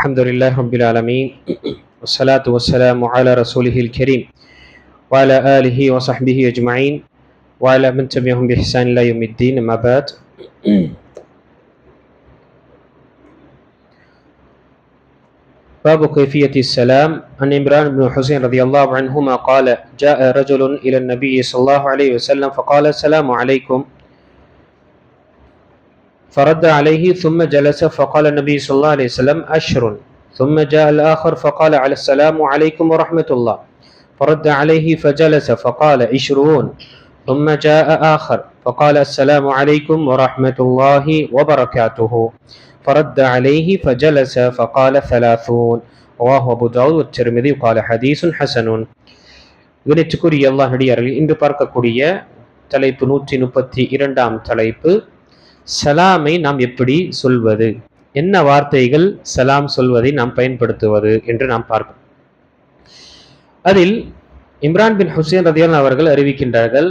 الحمد لله رب العالمين والصلاة والسلام على رسوله الكريم وعلى آله وصحبه أجمعين وعلى من تبعهم بإحسان إلى يوم الدين ما بعد. باب كيفية السلام. عن إمران بن حسين رضي الله عنهما قال جاء رجل إلى النبي صلى الله عليه وسلم فقال السلام عليكم. فرد عليه ثم جلس فقال النبي صلى الله عليه وسلم أشر ثم جاء الآخر فقال على السلام عليكم ورحمة الله فرد عليه فجلس فقال عشرون ثم جاء آخر فقال السلام عليكم ورحمة الله وبركاته فرد عليه فجلس فقال ثلاثون رواه أبو داود والترمذي وقال حديث حسن கணிச்சுக்குரிய அல்லாஹ் நடிகார்கள் இன்று பார்க்கக்கூடிய தலைப்பு நூற்றி முப்பத்தி இரண்டாம் தலைப்பு சலாமை நாம் எப்படி சொல்வது? என்ன வார்த்தைகள் சலாம் சொல்வதை நாம் பயன்படுத்துவது என்று நாம் பார்ப்போம். அதில் இம்ரான் பின் ஹுசேன் ரதியான் அவர்கள் அறிவிக்கின்றார்கள்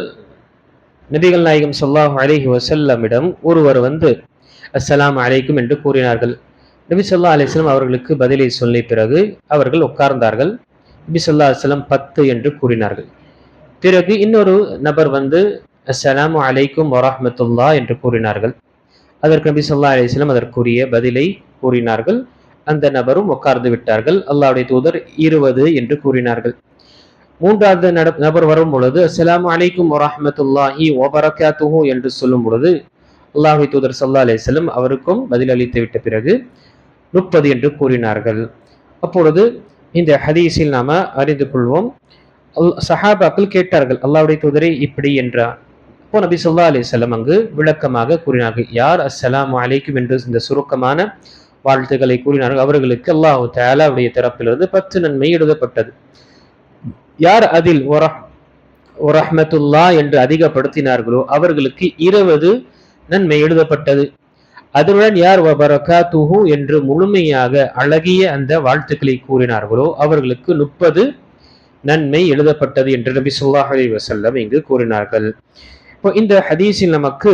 நபிகள் நாயகம் சொல்லாஹ் அலிஹி வசல்லமிடம் ஒருவர் வந்து அஸ்ஸலாம் அலைக்கும் என்று கூறினார்கள். நபி சொல்லா அலிஸ்லாம் அவர்களுக்கு பதிலை சொல்லிய பிறகு அவர்கள் உட்கார்ந்தார்கள். நபி சொல்லா அலிஸ்லாம் பத்து என்று கூறினார்கள். பிறகு இன்னொரு நபர் வந்து அஸ்லாம் அலைக்கும் வரஹமத்துல்லா என்று கூறினார்கள். அதற்கு நபி சொல்லா அலிஸ்லாம் அதற்குரிய பதிலை கூறினார்கள். அந்த நபரும் உட்கார்ந்து விட்டார்கள். அல்லாவுடைய தூதர் இருபது என்று கூறினார்கள். மூன்றாவது நபர் வரும் பொழுது அஸ்லாம் அலைக்கும் வரமத்துல்லாஹி ஓபரகாத்துஹு என்று சொல்லும் பொழுது அல்லாஹி தூதர் சல்லா அலிஸ்லம் அவருக்கும் பதில் அளித்து விட்ட பிறகு முப்பது என்று கூறினார்கள். அப்பொழுது இந்த ஹதீஸில் நாம அறிந்து கொள்வோம். சஹாபாக்கள் கேட்டார்கள் அல்லாவுடைய தூதரை இப்படி என்றார். அப்போ நபி சொல்லா அலிஸ்லம் அங்கு விளக்கமாக கூறினார்கள் யார் அஸ்ஸலாம் அலைக்கும்? என்று இந்த சுருக்கமான வாழ்த்துக்களை கூறினார்கள். அவர்களுக்கு அல்லாஹு தாலாவுடைய தரப்பிலிருந்து பத்து நன்மை எழுதப்பட்டது. யார் அதில் ஒரஹமத்துல்லா என்று அதிகப்படுத்தினார்களோ அவர்களுக்கு இருபது நன்மை எழுதப்பட்டது. அதனுடன் யார் துஹு என்று முழுமையாக அழகிய அந்த வாழ்த்துக்களை கூறினார்களோ அவர்களுக்கு முப்பது நன்மை எழுதப்பட்டது என்று நபி சொல்லாஹ் அலி வசல்லம் இங்கு கூறினார்கள். இப்போ இந்த ஹதீஸில் நமக்கு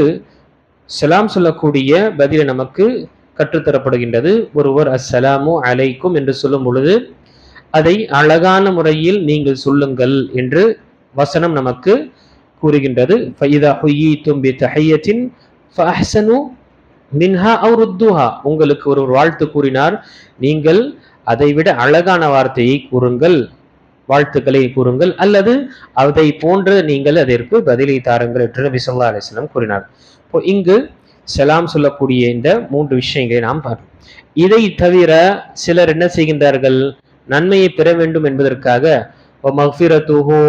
சலாம் சொல்லக்கூடிய பதிலை நமக்கு கற்றுத்தரப்படுகின்றது. ஒருவர் அஸ்ஸலாமு அலைக்கும் என்று சொல்லும் பொழுது அதை அழகான முறையில் நீங்கள் சொல்லுங்கள் என்று வசனம் நமக்கு கூறுகின்றது. ஃபைதா ஹுயி தும்பி தஹையத்தின் ஃபஹ்சனு மின்ஹா அவுருத்துஹா உங்களுக்கு ஒரு வாழ்த்து கூறினார். நீங்கள் அதை விட அழகான வார்த்தையை கூறுங்கள் வாழ்த்துக்களை கூறுங்கள். அல்லது அதை போன்று நீங்கள் அதற்கு பதிலை தாருங்கள் என்று நபி சொல்லா அலிஸ்லாம் கூறினார். இப்போ இங்கு செலாம் சொல்லக்கூடிய இந்த மூன்று விஷயங்களை நாம் பார்ப்போம். இதை தவிர சிலர் என்ன செய்கின்றார்கள்? நன்மையை பெற வேண்டும் என்பதற்காக மஃபிரத்துஹோ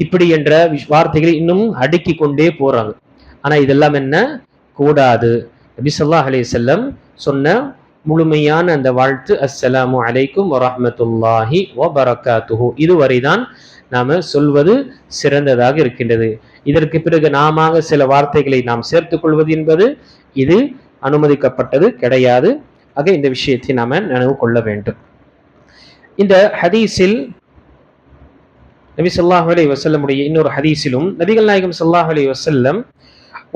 இப்படி என்ற வார்த்தைகளை இன்னும் அடுக்கி கொண்டே போறாங்க. ஆனா இதெல்லாம் என்ன? கூடாது. நபி சொல்லா அலி செல்லம் சொன்ன முழுமையான அந்த வாழ்த்து அஸ்ஸலாமு அலைக்கும் வரமத்துல்லாஹி வபரகாத்துஹு. இதுவரைதான் நாம சொல்வது சிறந்ததாக இருக்கின்றது. இதற்கு பிறகு நாம சில வார்த்தைகளை நாம் சேர்த்துக் கொள்வது என்பது இது அனுமதிக்கப்பட்டது கிடையாது. ஆக இந்த விஷயத்தை நாம நினைவு கொள்ள வேண்டும். இந்த ஹதீஸில் நபி சொல்லாஹ் அலி வசல்லமுடைய இன்னொரு ஹதீஸிலும் நபிகள் நாயகம் சொல்லாஹ் அலி வசல்லம்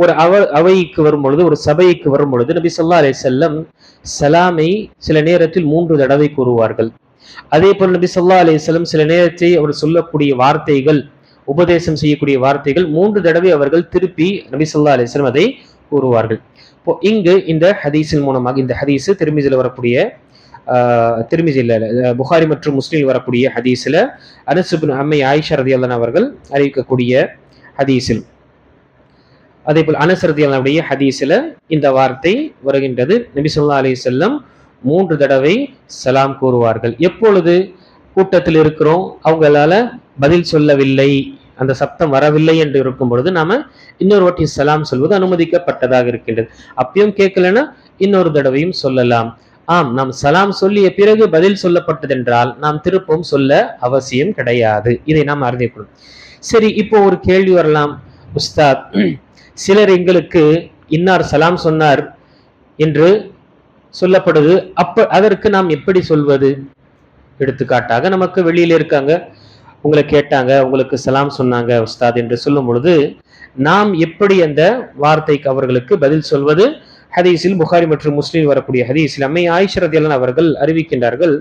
ஒரு அவ அவைக்கு வரும் பொழுது ஒரு சபைக்கு வரும் பொழுது நபி சொல்லா அலே செல்லம் சலாமை சில நேரத்தில் மூன்று தடவை கூறுவார்கள். அதே போல் நபி சொல்லா அலே செல்லம் சில நேரத்தை அவர் சொல்லக்கூடிய வார்த்தைகள் உபதேசம் செய்யக்கூடிய வார்த்தைகள் மூன்று தடவை அவர்கள் திருப்பி நபி சொல்லா அலே செல்லம் அதை கூறுவார்கள். இப்போ இங்கு இந்த ஹதீஸின் மூலமாக இந்த ஹதீஸு திருமிதியில் வரக்கூடிய திருமிதியில் புகாரி மற்றும் முஸ்லீம் வரக்கூடிய ஹதீஸில் அனசுபின் அம்மை ஆயிஷா ரதி அல்லன் அவர்கள் அறிவிக்கக்கூடிய ஹதீஸில். அதே போல் அனுசரதியானுடைய ஹதீஸில் இந்த வார்த்தை வருகின்றது. நபி சொல்லா அலி செல்லம் மூன்று தடவை சலாம் கூறுவார்கள். எப்பொழுது கூட்டத்தில் இருக்கிறோம் அவங்களால பதில் சொல்லவில்லை அந்த சப்தம் வரவில்லை என்று இருக்கும் பொழுது நாம இன்னொரு வாட்டி சலாம் சொல்வது அனுமதிக்கப்பட்டதாக இருக்கின்றது. அப்பயும் கேட்கலன்னா இன்னொரு தடவையும் சொல்லலாம். ஆம் நாம் சலாம் சொல்லிய பிறகு பதில் சொல்லப்பட்டதென்றால் நாம் திருப்பவும் சொல்ல அவசியம் கிடையாது. இதை நாம் அறிந்து கொள்ளும் சரி இப்போ ஒரு கேள்வி வரலாம். உஸ்தாத் சிலர் எங்களுக்கு இன்னார் சலாம் சொன்னார் என்று சொல்லப்படுது. அப்ப அதற்கு நாம் எப்படி சொல்வது? எடுத்துக்காட்டாக நமக்கு வெளியில இருக்காங்க. உங்களை கேட்டாங்க உங்களுக்கு சலாம் சொன்னாங்க உஸ்தாத் என்று சொல்லும் பொழுது நாம் எப்படி அந்த வார்த்தைக்கு அவர்களுக்கு பதில் சொல்வது? ஹதீஸில் புகாரி மற்றும் முஸ்லீம் வரக்கூடிய ஹதீஸில் அம்மை ஆயிஷரதியலன் அவர்கள் அறிவிக்கின்றார்கள்.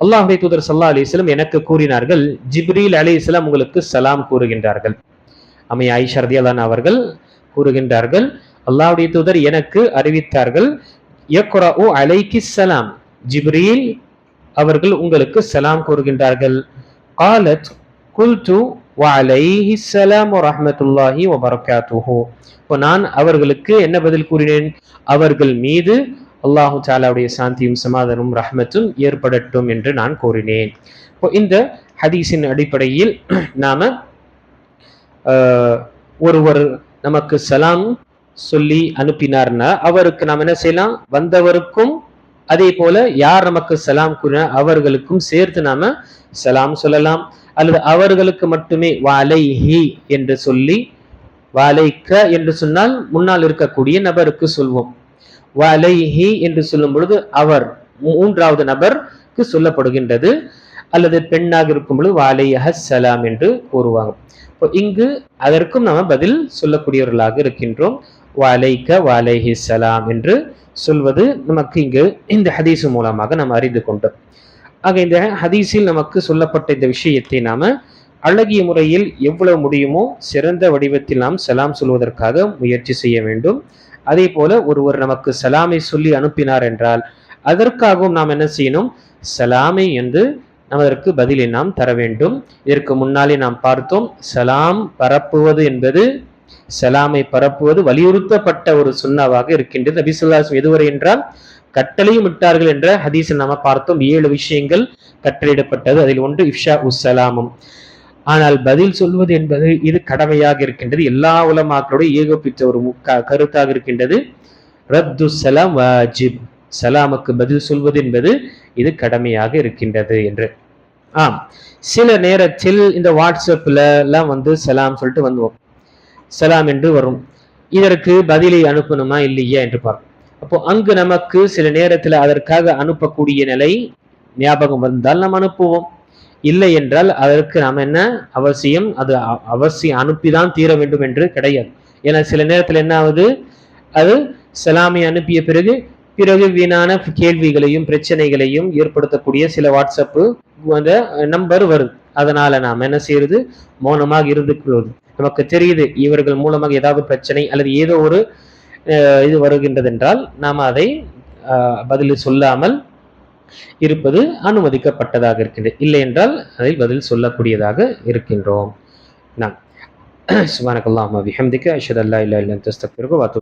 அல்லாஹுடைய தூதர் சல்லா அலிஸ்லம் எனக்கு கூறினார்கள் ஜிப்ரீல் அலி இஸ்லாம் உங்களுக்கு சலாம் கூறுகின்றார்கள். அம்மை ஆயிஷரதியலான் அவர்கள் கூறுகின்றார்கள் அல்லாஹுடைய தூதர் எனக்கு அறிவித்தார்கள் யக்ரஉ அலைக்கி சலாம் ஜிப்ரீல் அவர்கள் உங்களுக்கு சலாம் கூறுகின்றார்கள் قالت قلت وعليه السلام ورحمة الله وبركاته இப்போ நான் அவர்களுக்கு என்ன பதில் கூறினேன் அவர்கள் மீது அல்லாஹு தாலாவுடைய சாந்தியும் சமாதானமும் ரஹ்மத்தும் ஏற்படட்டும் என்று நான் கூறினேன் இப்போ இந்த ஹதீஸின் அடிப்படையில் நாம ஆஹ், ஒருவர் நமக்கு சலாம் சொல்லி அனுப்பினார்னா அவருக்கு நாம் என்ன செய்யலாம்? வந்தவருக்கும் அதே போல யார் நமக்கு சலாம் கூறின அவர்களுக்கும் சேர்த்து நாம சலாம் சொல்லலாம். அல்லது அவர்களுக்கு மட்டுமே வாலைஹி என்று சொல்லி வாலைக்க என்று சொன்னால் முன்னால் இருக்கக்கூடிய நபருக்கு சொல்வோம். வாலைஹி என்று சொல்லும் பொழுது அவர் மூன்றாவது நபருக்கு சொல்லப்படுகின்றது. அல்லது பெண்ணாக இருக்கும் பொழுது வாலையஹ சலாம் என்று கூறுவாங்க. இப்போ இங்கு அதற்கும் நாம பதில் சொல்லக்கூடியவர்களாக இருக்கின்றோம். வாலைக்க வாலைஹி சலாம் என்று சொல்வது நமக்கு இங்கு இந்த ஹதீஸ் மூலமாக நாம் அறிந்து கொண்டோம். ஆக இந்த ஹதீஸில் நமக்கு சொல்லப்பட்ட இந்த விஷயத்தை நாம அழகிய முறையில் எவ்வளவு முடியுமோ சிறந்த வடிவத்தில் நாம் சலாம் சொல்வதற்காக முயற்சி செய்ய வேண்டும். அதே போல ஒருவர் நமக்கு சலாமை சொல்லி அனுப்பினார் என்றால் அதற்காகவும் நாம் என்ன செய்யணும்? சலாமை என்று அதற்கு பதிலை நாம் தர வேண்டும் இதற்கு முன்னாலே நாம் பார்த்தோம் சலாம் பரப்புவது என்பது சலாமை பரப்புவது வலியுறுத்தப்பட்ட ஒரு சுண்ணாவாக இருக்கின்றது. நபிசுல்லாஸ் எதுவரை என்றால் கட்டளையும் விட்டார்கள் என்ற ஹதீஸில் நாம பார்த்தோம். ஏழு விஷயங்கள் கட்டளையிடப்பட்டது. அதில் ஒன்று இஃப்ஷா உஸ்ஸலாமும் ஆனால் பதில் சொல்வது என்பது இது கடமையாக இருக்கின்றது. எல்லா உலமாக்களுடைய ஏகோபித்த ஒரு முக்க- கருத்தாக இருக்கின்றது. ரத்து சலாம் வாஜிப். சலாமுக்கு பதில் சொல்வது என்பது இது கடமையாக இருக்கின்றது என்று. ஆம். சில நேரத்தில் இந்த வாட்ஸ்அப்பில் எல்லாம் வந்து சலாம் சொல்லிட்டு வந்துவோம். சலாம் என்று வரும். இதற்கு பதிலை அனுப்பணுமா இல்லையா என்று பார்ப்போம். அப்போ அங்கு நமக்கு சில நேரத்தில் அதற்காக அனுப்பக்கூடிய நிலை ஞாபகம் வந்தால் நாம் அனுப்புவோம். இல்லை என்றால் அதற்கு நாம் என்ன அவசியம்? அது அ- அவசியம் அனுப்பிதான் தீர வேண்டும் என்று கிடையாது. ஏன்னா சில நேரத்தில் என்ன ஆகுது? அது சலாமை அனுப்பிய பிறகு பிறகு வீணான கேள்விகளையும் பிரச்சனைகளையும் ஏற்படுத்தக்கூடிய சில வாட்ஸ்அப்பு அந்த நம்பர் வருது. அதனால நாம் என்ன செய்யறது? மௌனமாக இருந்து நமக்கு தெரியுது இவர்கள் மூலமாக ஏதாவது பிரச்சனை அல்லது ஏதோ ஒரு இது வருகின்றது என்றால் நாம் அதை பதில் சொல்லாமல் இருப்பது அனுமதிக்கப்பட்டதாக இருக்கின்றது இல்லை என்றால் அதில் பதில் சொல்லக்கூடியதாக இருக்கின்றோம். நான் சுபானக்கல்லாம விஹம்திக்க அஷத் அல்லா இல்லா இல்லா